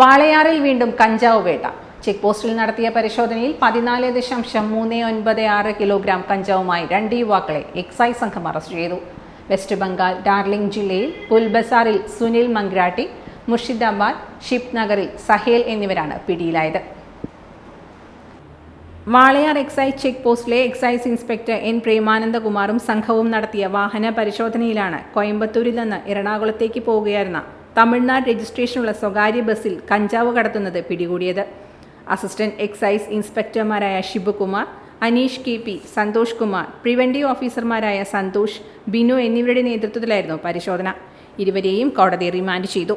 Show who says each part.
Speaker 1: വാളയാറിൽ വീണ്ടും കഞ്ചാവ് വേട്ട. ചെക്ക് പോസ്റ്റിൽ നടത്തിയ പരിശോധനയിൽ പതിനാല് ദശാംശം മൂന്ന് ഒൻപത് ആറ് കിലോഗ്രാം കഞ്ചാവുമായി രണ്ട് യുവാക്കളെ എക്സൈസ് സംഘം അറസ്റ്റ് ചെയ്തു. വെസ്റ്റ് ബംഗാൾ ഡാർലിംഗ് ജില്ലയിൽ പുൽബസാറിൽ സുനിൽ മംഗ്രാട്ടി മുർഷിദാബാദ് ഷിപ്നഗറിൽ സഹേൽ എന്നിവരാണ് പിടിയിലായത്. വാളയാർ എക്സൈസ് ചെക്ക് പോസ്റ്റിലെ എക്സൈസ് ഇൻസ്പെക്ടർ എൻ പ്രേമാനന്ദകുമാറും സംഘവും നടത്തിയ വാഹന പരിശോധനയിലാണ് കോയമ്പത്തൂരിൽ നിന്ന് എറണാകുളത്തേക്ക് പോവുകയായിരുന്ന തമിഴ്നാട് രജിസ്ട്രേഷനുള്ള സ്വകാര്യ ബസ്സിൽ കഞ്ചാവ് കടത്തുന്നത് പിടികൂടിയത്. Assistant excise ഇൻസ്പെക്ടർമാരായ Shibukumar Aneesh K P Santhosh Kumar preventive ഓഫീസർമാരായ സന്തോഷ് ബിനു എന്നിവരുടെ നേതൃത്വത്തിലായിരുന്നു പരിശോധന. ഇരുവരെയും കോടതി റിമാൻഡ് ചെയ്തു.